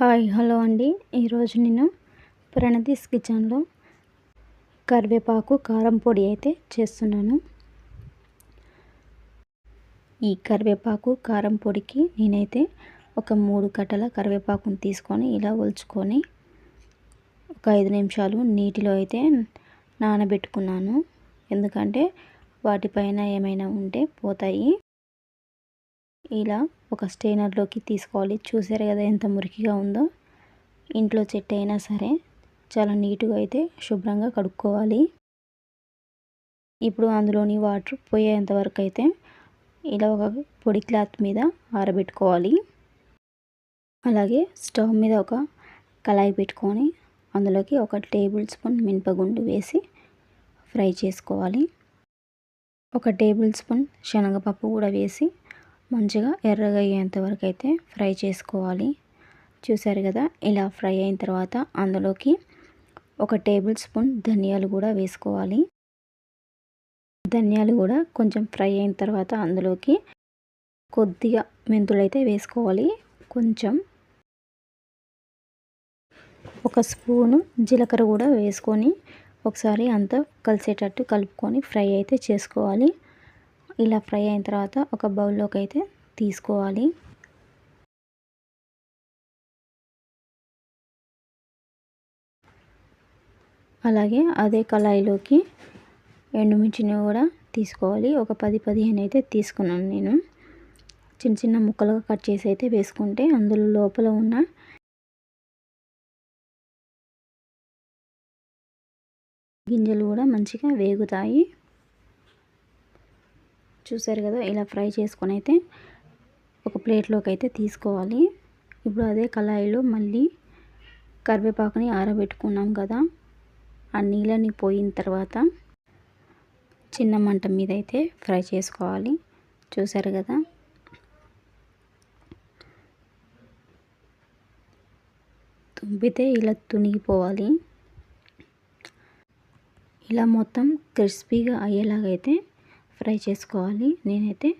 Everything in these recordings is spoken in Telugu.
హాయ్ హలో అండి. ఈరోజు నేను ప్రణతీస్ కిచెన్లో కరివేపాకు కారం పొడి అయితే చేస్తున్నాను. ఈ కరివేపాకు కారం పొడికి నేనైతే ఒక మూడు కట్టల కరివేపాకుని తీసుకొని ఇలా ఒలుచుకొని ఒక ఐదు నిమిషాలు నీటిలో అయితే నానబెట్టుకున్నాను. ఎందుకంటే వాటిపైన ఏమైనా ఉంటే పోతాయి. ఇలా ఒక స్టెయినర్లోకి తీసుకోవాలి. చూసారు కదా ఎంత మురికిగా ఉందో. ఇంట్లో చెట్టు అయినా సరే చాలా నీట్గా అయితే శుభ్రంగా కడుక్కోవాలి. ఇప్పుడు అందులోని వాటర్ పోయేంత వరకు అయితే ఇలా ఒక పొడి క్లాత్ మీద ఆరబెట్టుకోవాలి. అలాగే స్టవ్ మీద ఒక కళాయి పెట్టుకొని అందులోకి ఒక టేబుల్ స్పూన్ మినపగుండు వేసి ఫ్రై చేసుకోవాలి. ఒక టేబుల్ స్పూన్ శనగపప్పు కూడా వేసి మంచిగా ఎర్రగా అయ్యేంత వరకు అయితే ఫ్రై చేసుకోవాలి. చూసారు కదా ఇలా ఫ్రై అయిన తర్వాత అందులోకి ఒక టేబుల్ స్పూన్ ధనియాలు కూడా వేసుకోవాలి. ధనియాలు కూడా కొంచెం ఫ్రై అయిన తర్వాత అందులోకి కొద్దిగా మెంతులు అయితే వేసుకోవాలి. కొంచెం ఒక స్పూను జీలకర్ర కూడా వేసుకొని ఒకసారి అంతా కలిసేటట్టు కలుపుకొని ఫ్రై అయితే చేసుకోవాలి. ఇలా ఫ్రై అయిన తర్వాత ఒక బౌల్లోకి అయితే తీసుకోవాలి. అలాగే అదే కళాయిలోకి ఎండుమిర్చిని కూడా తీసుకోవాలి. ఒక పది పదిహేను అయితే తీసుకున్నాను నేను. చిన్న చిన్న ముక్కలుగా కట్ చేసి అయితే వేసుకుంటే అందులో లోపల ఉన్న గింజలు కూడా మంచిగా వేగుతాయి. చూసారు కదా ఇలా ఫ్రై చేసుకొని అయితే ఒక ప్లేట్లోకి అయితే తీసుకోవాలి. ఇప్పుడు అదే కళాయిలో మళ్ళీ కరివేపాకుని ఆరబెట్టుకున్నాం కదా ఆ నీళ్ళని పోయిన తర్వాత చిన్న మంట మీద అయితే ఫ్రై చేసుకోవాలి. చూసారు కదా? తుంపితే ఇలా తునిగిపోవాలి. ఇలా మొత్తం క్రిస్పీగా అయ్యేలాగైతే ఫ్రై చేసుకోవాలి. నేనైతే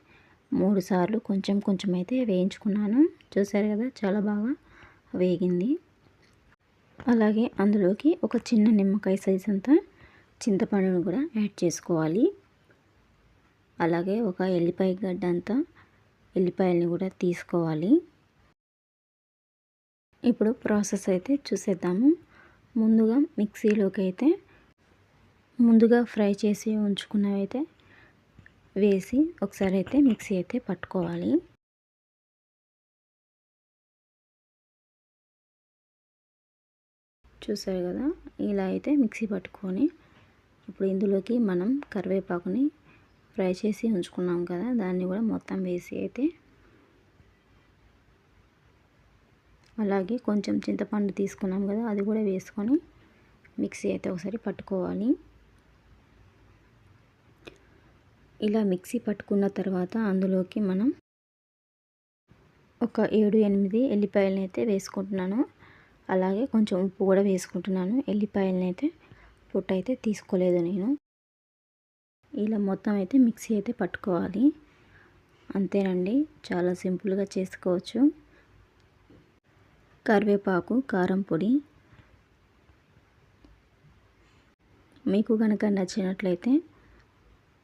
మూడు సార్లు కొంచెం కొంచెం అయితే వేయించుకున్నాను. చూసారు కదా చాలా బాగా వేగింది. అలాగే అందులోకి ఒక చిన్న నిమ్మకాయ సైజ్ అంతా చింతపండును కూడా యాడ్ చేసుకోవాలి. అలాగే ఒక ఎల్లిపాయ గడ్డ అంతా ఎల్లిపాయలని కూడా తీసుకోవాలి. ఇప్పుడు ప్రాసెస్ అయితే చూసేద్దాము. ముందుగా మిక్సీలోకి అయితే ముందుగా ఫ్రై చేసి ఉంచుకున్నవి అయితే వేసి ఒకసారి అయితే మిక్సీ అయితే పట్టుకోవాలి. చూసారు కదా? ఇలా అయితే మిక్సీ పట్టుకొని ఇప్పుడు ఇందులోకి మనం కరివేపాకుని ఫ్రై చేసి ఉంచుకున్నాం కదా? దాన్ని కూడా మొత్తం వేసి అయితే అలాగే కొంచెం చింతపండు తీసుకున్నాం కదా? అది కూడా వేసుకొని మిక్సీ అయితే ఒకసారి పట్టుకోవాలి. ఇలా మిక్సీ పట్టుకున్న తర్వాత అందులోకి మనం ఒక ఏడు ఎనిమిది ఎల్లిపాయలని అయితే వేసుకుంటున్నాను. అలాగే కొంచెం ఉప్పు కూడా వేసుకుంటున్నాను. ఎల్లిపాయలను అయితే పొట్టు అయితే తీసుకోలేదు నేను. ఇలా మొత్తం అయితే మిక్సీ అయితే పట్టుకోవాలి. అంతేనండి. చాలా సింపుల్గా చేసుకోవచ్చు. కరివేపాకు కారం పొడి. మీకు కనుక నచ్చినట్లయితే